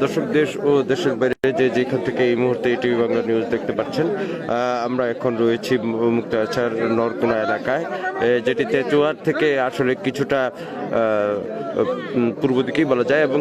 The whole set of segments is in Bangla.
দর্শক দেশ ও দেশের বাইরে যে যেখান থেকে এই মুহূর্তে টিভি বাংলা নিউজ দেখতে পাচ্ছেন আমরা এখন রয়েছি মুক্তাচার নরকুনা এলাকায় এ, যেটিতে চুয়ার থেকে আসলে কিছুটা পূর্ব দিকেই বলা যায় এবং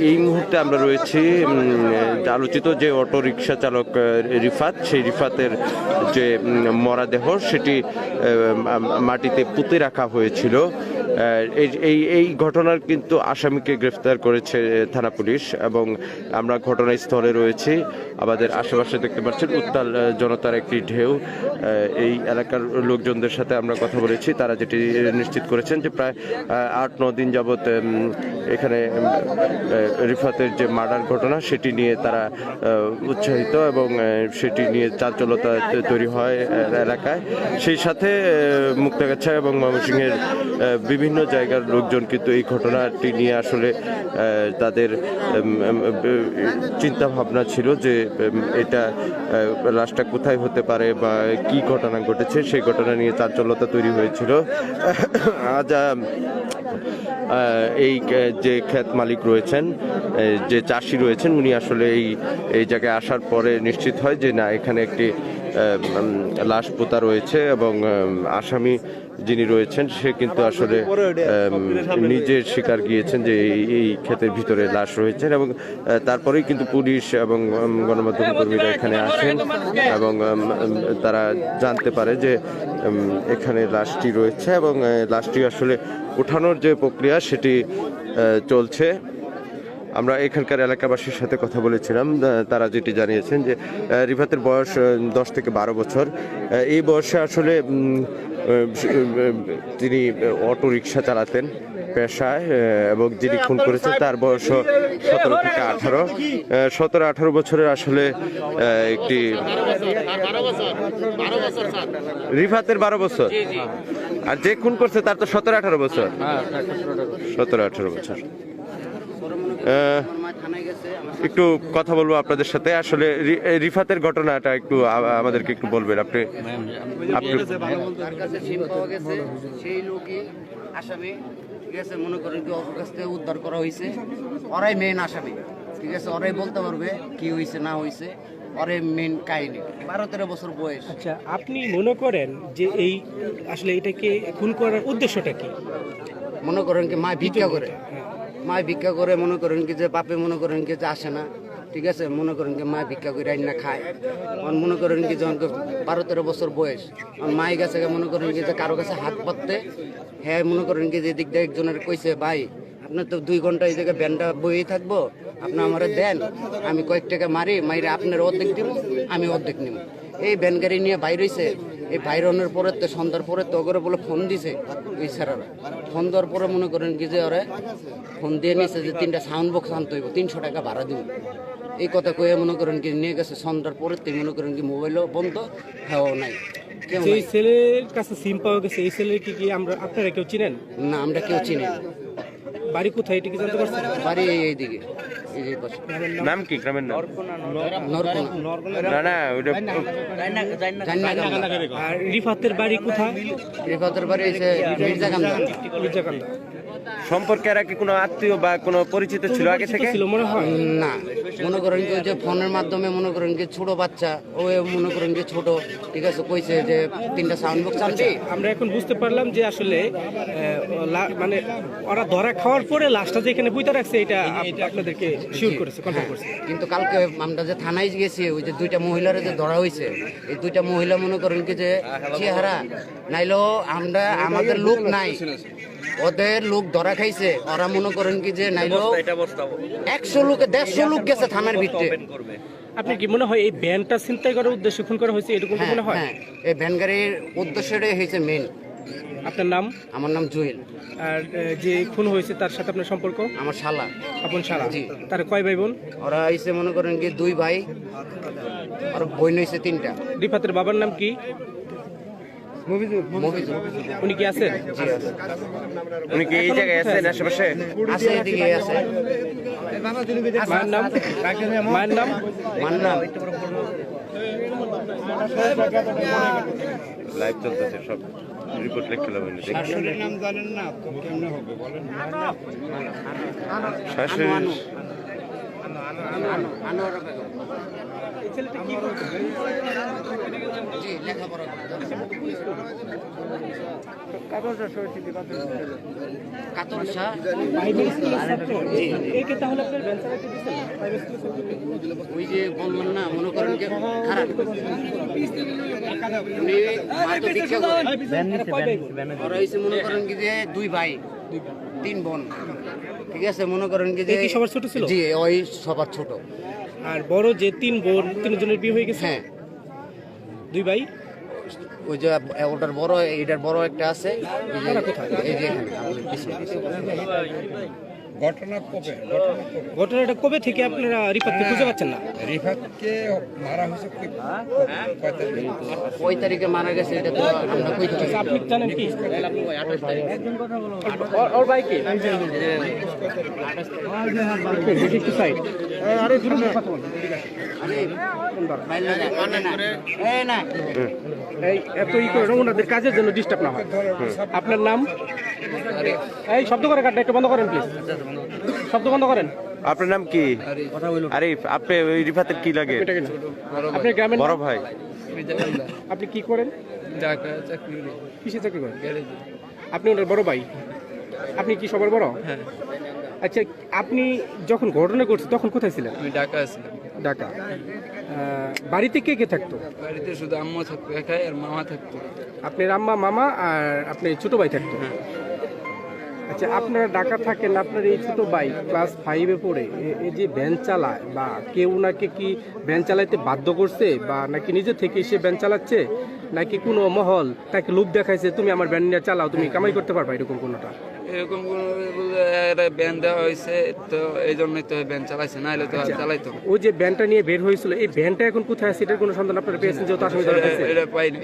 এই মুহূর্তে আমরা রয়েছি আলোচিত যে অটো রিক্সা চালক রিফাত সেই রিফাতের যে মরাদেহ সেটি মাটিতে পুঁতে রাখা হয়েছিল। এই- এই ঘটনার কিন্তু আসামিকে গ্রেফতার করেছে থানা পুলিশ এবং আমরা ঘটনাস্থলে রয়েছি। আমাদের আশেপাশে দেখতে পাচ্ছেন উত্তাল জনতার একটি ঢেউ। এই এলাকার লোকজনদের সাথে আমরা কথা বলেছি। তারা যেটি নিশ্চিত করেছেন যে প্রায় আট ন দিন যাবৎ এখানে রিফাতের যে মার্ডার ঘটনা সেটি নিয়ে তারা উৎসাহিত এবং সেটি নিয়ে চাঞ্চলতা তৈ- তৈরি হয় এলাকায়। সেই সাথে মুক্তাগাছা এবং ময়মনসিংহের আহ, বিভিন্ন জায়গার লোকজন কিন্তু এই ঘটনাটি নিয়ে আসলে তাদের চিন্তা ভাবনা ছিল যে এটা লাশটা কোথায় হতে পারে বা কি ঘটনা ঘটেছে, সেই ঘটনা নিয়ে চাঞ্চল্যতা তৈরি হয়েছিল। আজ এই যে ক্ষেত মালিক রয়েছেন যে চাষি রয়েছেন, উনি আসলে এই এই জায়গায় আসার পরে নিশ্চিত হয় যে না, এখানে একটি লাশ পোতা রয়েছে এবং আসামি যিনি রয়েছেন সে কিন্তু আসলে উম, নিজের শিকার গিয়েছেন যে এই ক্ষেতের ভিতরে লাশ রয়েছেন এবং তারপরেই কিন্তু পুলিশ এবং গণমাধ্যম কর্মীরা এখানে আসেন এবং তারা জানতে পারে যে এখানে লাশটি রয়েছে এবং লাশটি আসলে ওঠানোর যে প্রক্রিয়া সেটি চলছে। আমরা এখানকার এলাকাবাসীর সাথে কথা বলেছিলাম তারা যেটি জানিয়েছেন যে রিফাতের বয়স দশ থেকে বারো বছর। এই বয়সে আসলে তিনি অটো রিক্সা চালাতেন পেশায় এবং যিনি খুন করেছেন তার বয়স সতেরো থেকে আঠারো। সতেরো আঠারো বছরের আসলে একটি রিফাতের বারো বছর। আর যে খুন করছে তার তো সতেরো আঠারো বছর। সতেরো আঠারো বছর। একটু কথা বলব আপনাদের সাথে। আসলে রি- রিফাতের ঘটনাটা একটু আমাদেরকে একটু বলবেন। আপনি আপনি তার কাছে সিম পাওয়া গেছে সেই লোকই আসামি ঠিক আছে মনে করেন কি ওর কাছ থেকে উদ্ধার করা হয়েছে। ওরাই মেন আসামি ঠিক আছে ওরাই বলতে পারবে কি হয়েছে না হয়েছে। ওরাই মেন কাহিনী বারো তেরো বছর বয়স। আচ্ছা আপনি মনে করেন যে এই আসলে এটাকে খুন করার উদ্দেশ্যটা কি? মনে করেন কি মা ভিক্ষা করে। মা ভিক্ষা করে মনে করেন কি যে বাপে মনে করেন কি যে আসে না, ঠিক আছে? মনে করেন কি মা ভিক্ষা করে রান্না খায়। আর মনে করেন কি যখন বারো তেরো বছর বয়স। আর মায়ের কাছে মনে করেন কি যে কারও কাছে হাত পাততে। হ্যাঁ মনে করেন কি যে দিক দিয়ে একজনের কইছে, ভাই, আপনার তো দুই ঘণ্টা এই জায়গায় ব্যান্ডটা বইয়ে থাকব। আপনি আমারে দেন, আমি কয়েক টাকা মারি, মাইরে আপনার অর্ধেক দিব, আমি অর্ধেক নিব। এই ভ্যান গাড়ি নিয়ে বাইর হইছে। এই বাইরনের পরে তো সন্ধ্যার পরে তো করে বলে ফোন দিছে ওই স্যারেরা। ফোন দেওয়ার পরে মনে করেন কি যে ওরে ফোন দিয়ে নিছে যে তিনটা সাউন্ড বক্স আনতে হইব তিনশো টাকা ভাড়া দিব। এই কথা কয়ে মনে করেন কি নিয়ে গেছে সন্ধ্যার পরে তুই মনে করেন কি মোবাইলও বন্ধ হ্যাঁ নাই। যে এই ছেলের কাছে সিম পাওয়া গেছে এই ছেলের কি কি আমরা আপনারা কেউ চিনেন? না আমরা কেউ চিনি। বাড়ি কোথায় এটা কি জানতে পারছেন? বাড়ি এই এইদিকে এই যে পাশে নাম কি গ্রামের নাম? নরকোনা। না না ওইটা রিফাতের বাড়ি কোথায়? রিফাতের বাড়ি মির্জা কান্দা সম্পর্কে আর কি কোনো আত্মীয় বা কোনো পরিচিত ছিল আগে থেকে? ছিল মনে হয়। না। মনে করেন কি ওই যে ফোনের মাধ্যমে মনে করেন কি ছোট বাচ্চা ও মনে করেন কি ছোট ঠিক আছে কইছে যে তিনটা সাউন্ড বক্স আনবি আমরা এখন বুঝতে পারলাম যে আসলে মানে ওরা ধরা খাওয়ার পরে লাশটা যে এখানে বুঝতে রাখছে এটা আপনাদেরকে শিওর করেছে কনফার্ম করেছে। কিন্তু কালকে আমরা যে থানায় গেছি ওই যে দুইটা মহিলার যে ধরা হয়েছে এই দুইটা মহিলা মনে করেন কি যে চেহারা নাইলো আমরা আমাদের লোক নাই। ওদের লোক ধরা খাইছে। ওরা মনে করেন কি যে নাইলো একশো লোকে দেড়শো লোক গেছে থানার ভিতরে আপনি কি মনে হয় এই ব্যানটা চিন্তাই করার উদ্দেশ্যে খুন করা হয়েছে এরকম হ্যাঁ মনে হয়? হ্যাঁ। এই ভ্যান গাড়ির উদ্দেশ্যটাই হয়েছে মেন আপনার নাম? আমার নাম জুয়েল। আর আহ, যে খুন হয়েছে তার সাথে আপনার সম্পর্ক? আমার শালা। আপন সারা জি। তার কয় ভাই বোন ওরা আইসে মনে করেন কি দুই ভাই। আর বই নইছে তিনটা। রিফাতের বাবার নাম কি? উনি কি আছেন? উনি কি এই জায়গায় আছেন আশেপাশে? আছে এদিকে আছে। মায়ের নাম? মায়ের নাম? মান্না লাইভ চলতেছে সব। রিপোর্ট আমি দেখি। শাশুড়ির নাম জানেন না তো কেমনে হবে বলেন। শাশুড়ি ওই যে বললেন না মনে করেন যে খারাপ। মনে করেন কি যে দুই ভাই। তিন বোন। ঠিক আছে মনে করেন কি যে সবার ছোট ছিল? জি ওই সবার ছোট। আর বড় যে তিন বোন তিনজনের বিয়ে হয়ে গেছে? হ্যাঁ। দুই ভাই? ওই যে ওটার বড় এইটার বড় একটা আছে এই যে- এখানে ঘটনা কবে কবে ঘটনাটা কবে থেকে আপনারা রিপাতকে খুঁজে পাচ্ছেন না রিফাতকে মারা হয়েছে কয় তারিখে? মারা গেছে এটা তো আমরা কইতে পারি না। আপনি জানেন কি আঠাশ তারিখ ওর- ভাই কি আরে দূরে দূরে কথা বল। আরে বাইরে না, না। এই এত ই করে না, ওনাদের কাজের জন্য ডিস্টার্ব না হয়। আপনার নাম? এই শব্দ করে কাটটা একটু বন্ধ করেন প্লিজ শব্দ বন্ধ করেন। আপনার নাম কি? আরিফ আপনি ওই রিফাতের কি লাগে? এটা কেন? আপনার গ্রামের বড় ভাই। আপনি কি করেন? কিসে চাকরি করেন? আপনি ওনার বড় ভাই? আপনি কি সবার বড়? আচ্ছা আপনি যখন ঘটনা করছেন তখন কোথায় ছিলেন? আমি ঢাকা আসলাম ঢাকা। বাড়িতে কে কে থাকতো? বাড়িতে শুধু আম্মা থাকতো একাই আর মামা থাকতো। আপনার আম্মা মামা আর আপনার ছোট ভাই থাকতো? আচ্ছা আপনারা ঢাকা থাকেন আপনার এই ছোট ভাই ক্লাস ফাইভে পড়ে এই যে ভ্যান চালায় বা কেউ নাকি কি ভ্যান চালাইতে বাধ্য করছে বা নাকি নিজে থেকে সে ভ্যান চালাচ্ছে নাকি কোনো মহল তাকে লোভ দেখাইছে তুমি আমার ভ্যান নিয়ে চালাও তুমি কামাই করতে পারবা এরকম কোনোটা? এরকম ব্যান দেওয়া হয়েছে তো এই জন্যই তো ব্যান চালাইছে না হলে তো চালাইতো ওই যে ভ্যানটা নিয়ে বের হয়েছিল এই ভ্যানটা এখন কোথায় আছে এটার কোনো সন্ধান আপনারা পেয়েছেন যেহেতু আসামি ধরা এটা- পাইনি।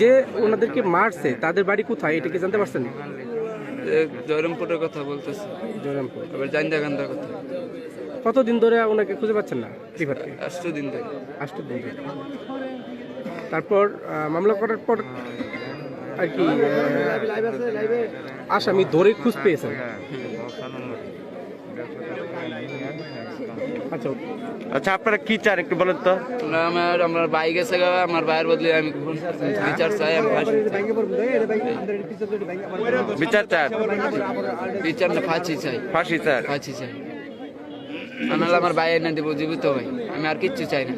যে ওনাদেরকে মারছে তাদের বাড়ি কোথায় এটা কি জানতে পারছেন জয়রামপুরের কথা বলতেছে জয়রামপুর আবার জাইন্দাকান্দার কথা কতদিন ধরে ওনাকে খুঁজে পাচ্ছেন না রিভারকে আষ্ট দিন থেকে আষ্ট দিন ধরে। তারপর মামলা করার পর আর কি আসামি ধরে খুঁজ পেয়েছেন আচ্ছা আচ্ছা আপনারা কি চান একটু বলেন তো? আমরা আমার আমার বাইক গা, আমার বাইয়ের বদলে আমি বিচার চাই আমি বিচার চান? বিচার না ফাঁসি চাই। ফাঁসি চান? ফাঁসি চাই। আমার ভাই না দেবো জীবিত ভাই। আমি আর কিচ্ছু চাই না।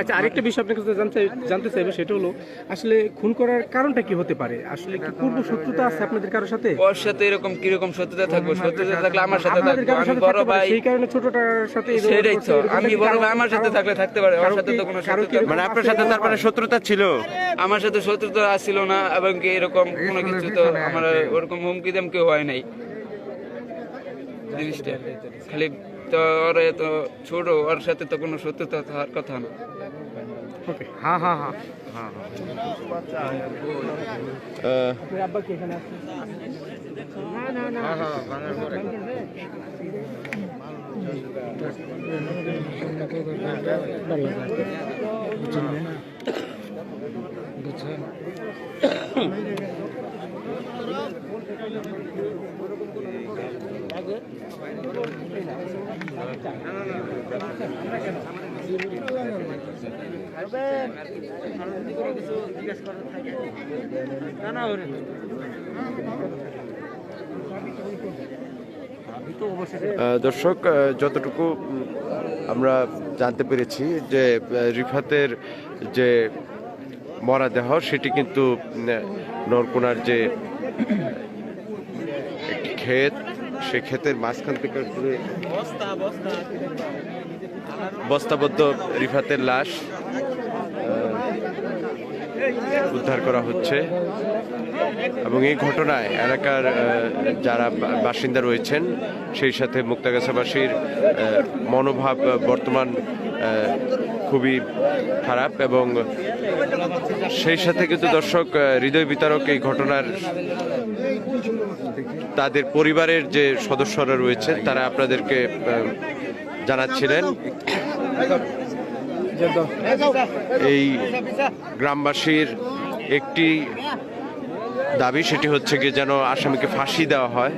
আচ্ছা আরেকটা বিষয় আপনার কাছে জানতে জানতে চাইব সেটা হলো আসলে খুন করার কারণটা কি হতে পারে? আসলে কি পূর্ব শত্রুতা আছে আপনাদের কারোর সাথে? ওর সাথে এরকম কীরকম সত্যতা থাকব? সত্যতা থাকলে আমার সাথে আমি বড় ভাই সেই কারণে ছোটটার সাথে সেটাই তো। আমি বড় ভাই আমার সাথে থাকলে থাকতে পারে। কারও সাথে তো কোনো শত্রুতা মানে আপনার সাথে তার মানে শত্রুতা ছিল? আমার সাথে শত্রুতা আসছিল না এবং কি এরকম কোনো কিছু তো আমার ওরকম হুমকি দেম কেউ হয় নাই। জিনিসটা। খালি তো ওর তো ছোট ওর সাথে তো কোনো শত্রুতা থাকার কথা না ওকে হ্যাঁ হ্যাঁ হ্যাঁ আহ, আপনার আব্বা কি এখানে আছে আহ, দর্শক যতটুকু আমরা জানতে পেরেছি যে রিফাতের যে মরাদেহ সেটি কিন্তু নরকোনার যে ক্ষেত, সে ক্ষেতের মাঝখান থেকে বস্তাবদ্ধ রিফাতের লাশ উদ্ধার করা হচ্ছে। এবং এই ঘটনায় এলাকার যারা বাসিন্দা রয়েছেন, সেই সাথে মুক্তাগাছাবাসীর মনোভাব বর্তমান খুবই খারাপ এবং সেই সাথে কিন্তু দর্শক হৃদয় বিতারক এই ঘটনার তাদের পরিবারের যে সদস্যরা রয়েছে তারা আপনাদেরকে জানাচ্ছিলেন এই গ্রামবাসীর একটি দাবি সেটি হচ্ছে কি যেন আসামিকে ফাঁসি দেওয়া হয়।